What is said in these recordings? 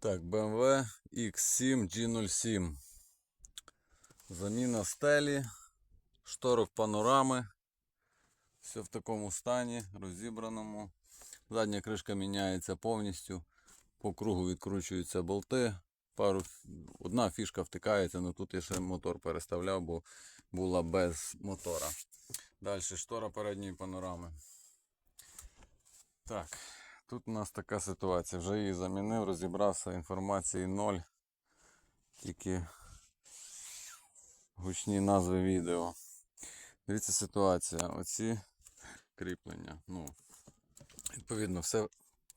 Так, BMW X7 G07. Заміна стелі, шторок панорами. Все в такому стані, розібраному. Задня кришка міняється повністю. По кругу відкручуються болти. Пару, одна фішка втикається, але тут я ще мотор переставляв, бо була без мотора. Далі штора передньої панорами. Так, тут у нас така ситуація. Вже її замінив, розібрався, інформації ноль. Тільки гучні назви відео. Дивіться ситуація. Оці кріплення. Ну, відповідно, все,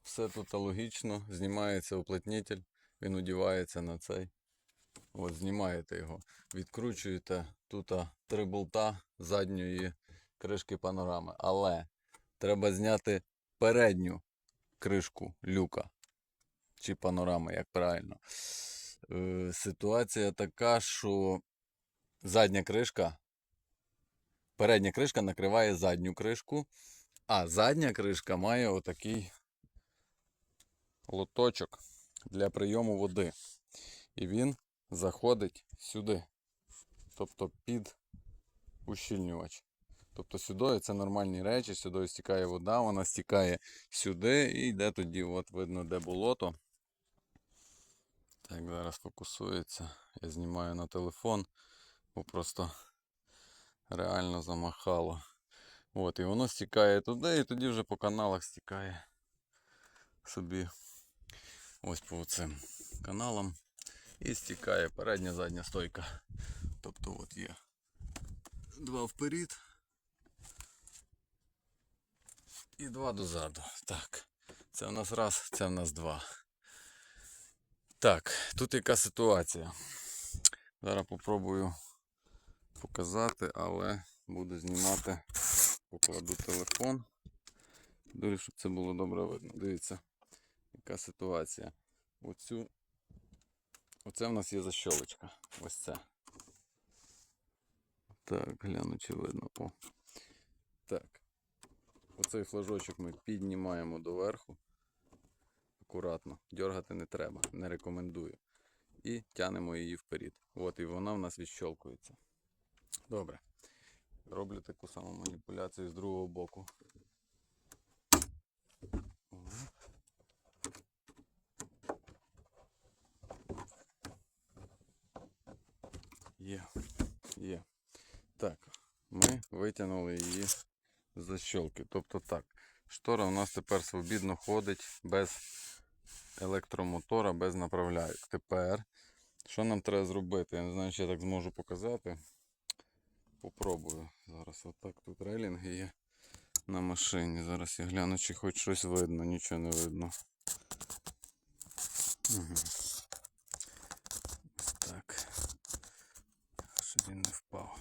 все тут логічно. Знімається уплотнитель, він одівається на цей. От, знімаєте його. Відкручуєте тут три болта задньої кришки панорами. Але треба зняти передню кришку люка. Чи панорами, як правильно. Е, ситуація така, що задня кришка. Передня кришка накриває задню кришку, а задня кришка має отакий лоточок для прийому води. І він заходить сюди. Тобто під ущільнювач. Тобто сюди це нормальні речі, сюди стікає вода, вона стікає сюди і йде тоді, от видно, де болото. Так, зараз фокусується. Я знімаю на телефон, бо просто реально замахало. От, і воно стікає туди, і тоді вже по каналах стікає собі ось по цим каналам. І стікає передня задня стойка. Тобто от є два вперед і два дозаду. Так. Це в нас раз, це в нас два. Так, тут яка ситуація. Зараз попробую показати, але буду знімати, покладу телефон. Дуже, щоб це було добре видно. Дивіться, яка ситуація. Оцю, оце в нас є защолочка. Ось це. Так, гляну, чи видно. О. Так. Оцей флажочок ми піднімаємо доверху. Акуратно. Дергати не треба, не рекомендую. І тянемо її вперед. От і вона в нас відщолкується. Добре. Роблю таку саму маніпуляцію з другого боку. Є. Є. Так, ми витягнули її з. Тобто так, штора у нас тепер свобідно ходить без електромотора, без направляйок. Тепер, що нам треба зробити? Я не знаю, чи я так зможу показати. Попробую. Зараз отак тут рейлінги є на машині. Зараз я гляну, чи хоч щось видно, нічого не видно. Угу. Ось так. Щоб він не впав.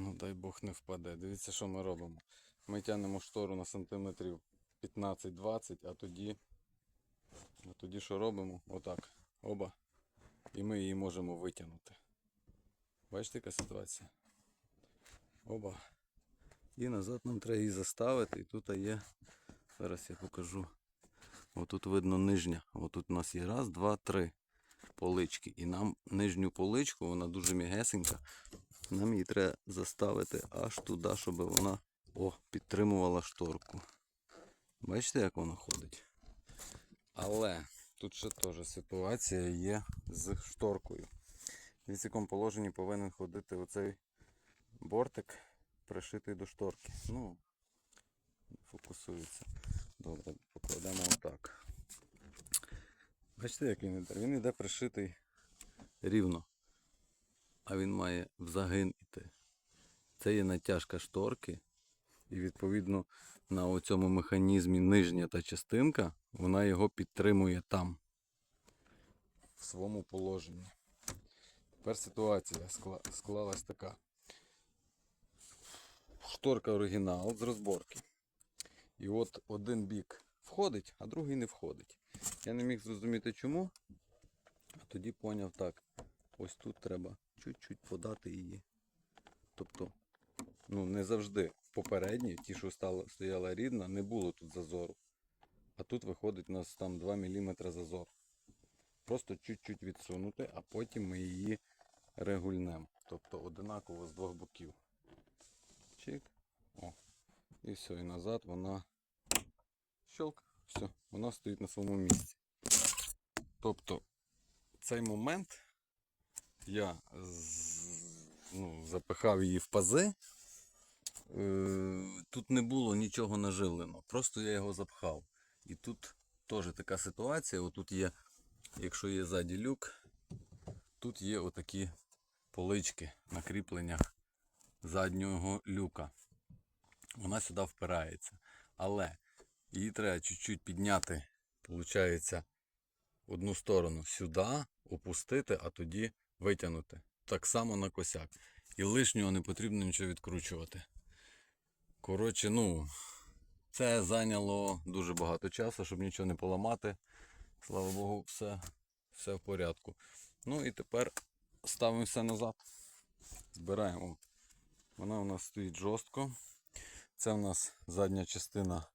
Ну дай Бог не впаде. Дивіться, що ми робимо. Ми тягнемо штору на сантиметрів 15-20, а тоді. А тоді що робимо? Отак. Оба. І ми її можемо витягнути. Бачите, яка ситуація? Оба. І назад нам треба її заставити. І тут є. Зараз я покажу. Отут видно нижня. Отут у нас є раз, два, три полички. І нам нижню поличку, вона дуже м'ягесенька. Нам її треба заставити аж туди, щоб вона о, підтримувала шторку. Бачите, як вона ходить? Але тут ще теж ситуація є з шторкою. В якому положенні повинен ходити оцей бортик, пришитий до шторки. Ну, фокусується. Добре, покладемо отак. Бачите, як він іде? Він іде пришитий рівно. А він має в іти. Це є натяжка шторки. І відповідно на цьому механізмі нижня та частинка, вона його підтримує там. В своєму положенні. Тепер ситуація склалась така. Шторка оригінал з розборки. І от один бік входить, а другий не входить. Я не міг зрозуміти чому. А тоді поняв так. Ось тут треба чуть-чуть подати її. Тобто, ну не завжди попередні, ті, що стояла рідна, не було тут зазору. А тут виходить у нас там 2 мм зазор. Просто чуть-чуть відсунути, а потім ми її регульнемо. Тобто одинаково з двох боків. Чик. О. І все, і назад вона щелк. Все, вона стоїть на своєму місці. Тобто цей момент я ну, запихав її в пази. Е, Тут не було нічого наживлено, просто я його запхав. І тут теж така ситуація. Отут є, якщо є ззаді люк, тут є отакі полички на кріпленнях заднього люка. Вона сюди впирається. Але її треба чуть-чуть підняти, виходить, одну сторону сюди, опустити, а тоді витягнути. Так само на косяк. І лишнього не потрібно нічого відкручувати. Коротше, ну, це зайняло дуже багато часу, щоб нічого не поламати. Слава Богу, все, все в порядку. Ну і тепер ставимо все назад. Збираємо. Вона у нас стоїть жорстко. Це у нас задня частина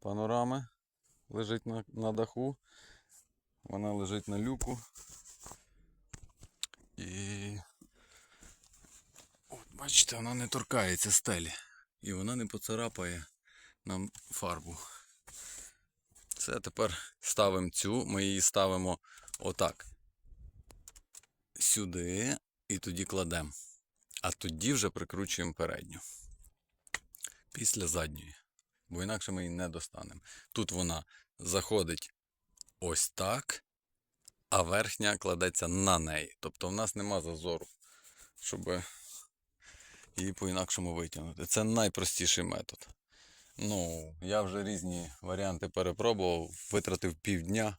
панорами. Лежить на, на даху. Вона лежить на люку. І от бачите, вона не торкається стелі. І вона не поцарапає нам фарбу. Це тепер ставимо цю, ми її ставимо отак. Сюди і тоді кладемо. А тоді вже прикручуємо передню. Після задньої. Бо інакше ми її не достанемо. Тут вона заходить ось так, а верхня кладеться на неї. Тобто в нас нема зазору, щоб її по-інакшому витягнути. Це найпростіший метод. Ну, я вже різні варіанти перепробував, витратив півдня.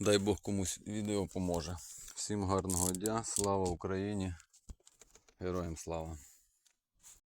Дай Бог комусь відео поможе. Всім гарного дня, слава Україні! Героям слава!